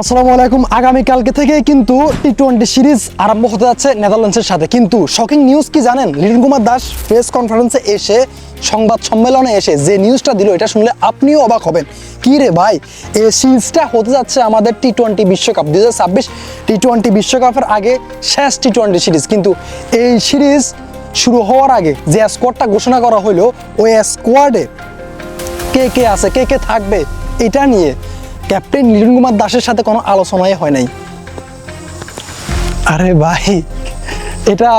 আসসালামু আলাইকুম। আগামীকালকে থেকে কিন্তু টি টোয়েন্টি সিরিজ আরম্ভ হতে যাচ্ছে নেদারল্যান্ডসের সাথে। কিন্তু শকিং নিউজ কি জানেন? লিটন কুমার দাস প্রেস কনফারেন্সে এসে, সংবাদ সম্মেলনে এসে যে নিউজটা দিল, এটা শুনলে আপনিও অবাক হবেন। কি রে ভাই? এই সিরিজটা হতে যাচ্ছে আমাদের টি টোয়েন্টি বিশ্বকাপ। দু হাজার ছাব্বিশ টি টোয়েন্টি বিশ্বকাপের আগে শেষ টি টোয়েন্টি সিরিজ কিন্তু এই সিরিজ শুরু হওয়ার আগে যে স্কোয়াডটা ঘোষণা করা হলো ওই স্কোয়াডে কে কে আছে, কে কে থাকবে, এটা নিয়ে ক্যাপ্টেন লিটন কুমার দাসের সাথে কোনো আলোচনাই হয় নাই। আরে ভাই, এটা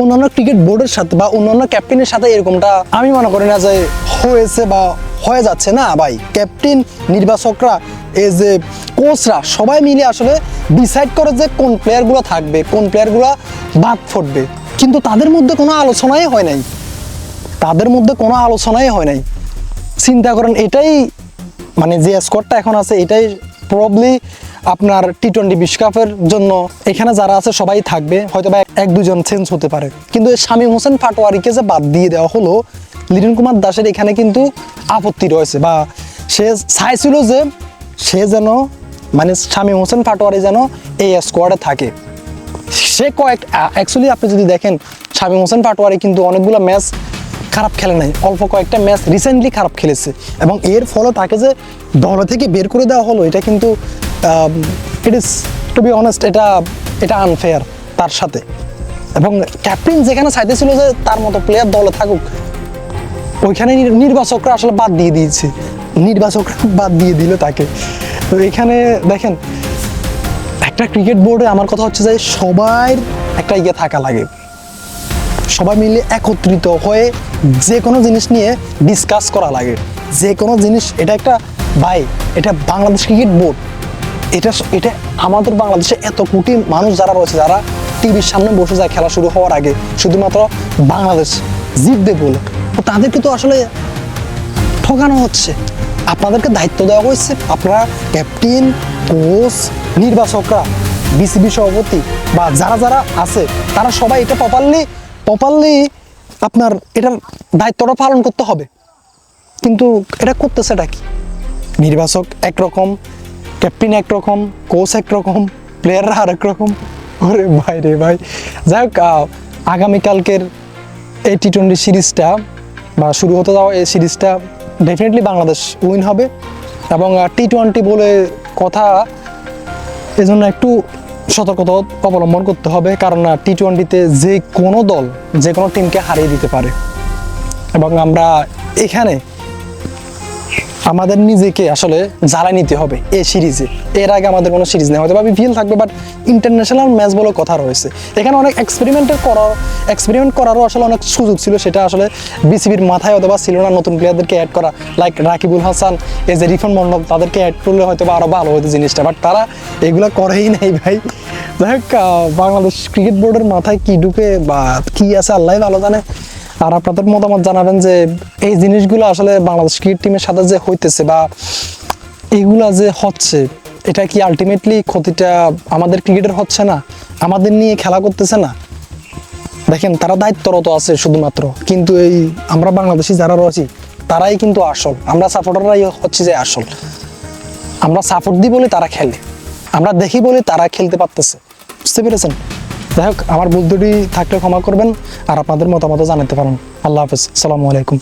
অন্যান্য ক্রিকেট বোর্ডের সাথে বা অন্যান্য ক্যাপ্টেনের সাথে এরকমটা আমি মনে করি না যে হয়েছে বা হয়ে যাচ্ছে না ভাই। ক্যাপ্টেন, নির্বাচকরা, এই যে কোচরা, সবাই মিলে আসলে ডিসাইড করে যে কোন প্লেয়ারগুলো থাকবে, কোন প্লেয়ারগুলো বাদ ফুটবে কিন্তু তাদের মধ্যে কোনো আলোচনাই হয় নাই। তাদের মধ্যে কোনো আলোচনাই হয় নাই। চিন্তা করেন, এটাই মানে যে স্কোয়াডটা এখন আছে, এটাই প্রবলি আপনার টি টোয়েন্টি বিশ্বকাপের জন্য। এখানে যারা আছে, সবাই থাকবে। হয়তো বা এক দুজন চেঞ্জ হতে পারে। কিন্তু শামীম হোসেন পাটোয়ারিকে যে বাদ দিয়ে দেওয়া হলো, লিটন কুমার দাসের এখানে কিন্তু আপত্তি রয়েছে। বা সে চাইছিল যে সে যেন মানে শামীম হোসেন পাটোয়ারি যেন এই স্কোয়াডে থাকে। সে কয়েক অ্যাকচুয়ালি আপনি যদি দেখেন, শামীম হোসেন পাটোয়ারি কিন্তু অনেকগুলো ম্যাচ খারাপ খেলে নাই। অল্প কয়েকটা ম্যাচ রিসেন্টলি খারাপ খেলেছে। এবং এর ফলে তাকে যে দল থেকে বের করে দেওয়া হলো, এটা কিন্তু it is to be honest এটা এটা আনফেয়ার তার সাথে। এবং ক্যাপ্টেন যেখানে চাইতেছিল যে তার মতো প্লেয়ার দলে থাকুক, ওইখানে নির্বাচকরা আসলে বাদ দিয়ে দিয়েছে। নির্বাচকরা বাদ দিয়ে দিল তাকে। তো এখানে দেখেন, একটা ক্রিকেট বোর্ডে আমার কথা হচ্ছে যে সবার একটা ইয়ে থাকা লাগে। সবাই মিলে একত্রিত হয়ে যে কোনো জিনিস নিয়ে ডিসকাস করা লাগে। যে কোনো জিনিস, এটা একটা ভাই, এটা বাংলাদেশ ক্রিকেট বোর্ড এটা এটা আমাদের বাংলাদেশে এত কোটি মানুষ যারা রয়েছে, যারা টিভির সামনে বসে যায় খেলা শুরু হওয়ার আগে, শুধুমাত্র বাংলাদেশ জিতবে বলে। তো তাদেরকে তো আসলে ঠকানো হচ্ছে। আপনাদেরকে দায়িত্ব দেওয়া হয়েছে, আপনারা ক্যাপ্টেন কোচ নির্বাচকরা বিসিবি সভাপতি বা যারা যারা আছে, তারা সবাই এটা প্রপারলি প্রপারলি আপনার এটার দায়িত্বটা পালন করতে হবে। কিন্তু এটা করতেছে এটা কি? নির্বাচক একরকম ক্যাপ্টেন একরকম কোচ একরকম প্লেয়াররা আরেক রকম ওরে ভাই রে ভাই। যাই হোক আগামীকালকের এই টি টোয়েন্টি সিরিজটা বা শুরু হতে যাওয়া এই সিরিজটা ডেফিনেটলি বাংলাদেশ উইন হবে। এবং টি টোয়েন্টি বলে কথা, এজন্য একটু সতর্কতা অবলম্বন করতে হবে, কারণ টি টোয়েন্টিতে যে কোনো দল, যে কোনো টিমকে হারিয়ে দিতে পারে। এবং আমরা এখানে আমাদের নিজেকে আসলে জ্বালাই নিতে হবে এই সিরিজে। এর আগে আমাদের কোনো সিরিজ নেই হয়তো বা বিপিএল থাকবে বাট ইন্টারন্যাশনাল ম্যাচ বলে কথা রয়েছে। এখানে অনেক এক্সপেরিমেন্টের করার এক্সপেরিমেন্ট করারও আসলে অনেক সুযোগ ছিল, সেটা আসলে বিসিবির মাথায় অথবা ছিল না নতুন প্লেয়ারদেরকে অ্যাড করা। লাইক রাকিবুল হাসান এজ এ রিফন মন্ডল, তাদেরকে অ্যাড করলে হয়তো বা আরও ভালো হতো জিনিসটা বাট তারা এগুলো করেই নাই ভাই। যাই হোক বাংলাদেশ ক্রিকেট বোর্ডের মাথায় কি ঢুকে বা কি আছে আল্লাহ ভালো জানে। আর আপনাদের মতামত জানাবেন যে এই জিনিসগুলো আসলে বাংলাদেশ ক্রিকেট টিমের সাথে যে হইতেছে বা এইগুলা যে হচ্ছে, এটা কি আলটিমেটলি ক্ষতিটা আমাদের ক্রিকেটের হচ্ছে না? আমাদের নিয়ে খেলা করতেছে না? দেখেন, তারা দায়িত্বরত আছে শুধুমাত্র। কিন্তু এই আমরা বাংলাদেশি যারা রয়েছি, তারাই কিন্তু আসল। আমরা সাপোর্টাররাই হচ্ছে যে আসল। আমরা সাপোর্ট দিই বলে তারা খেলে। আমরা দেখি বলে তারা খেলতে পারতেছে। বুঝতে পেরেছেন? যাই হোক, আমার বুদ্ধটি থাকলে ক্ষমা করবেন আর আপনাদের মতামত জানাতে পারেন। আল্লাহ হাফেজ। সালামু আলাইকুম।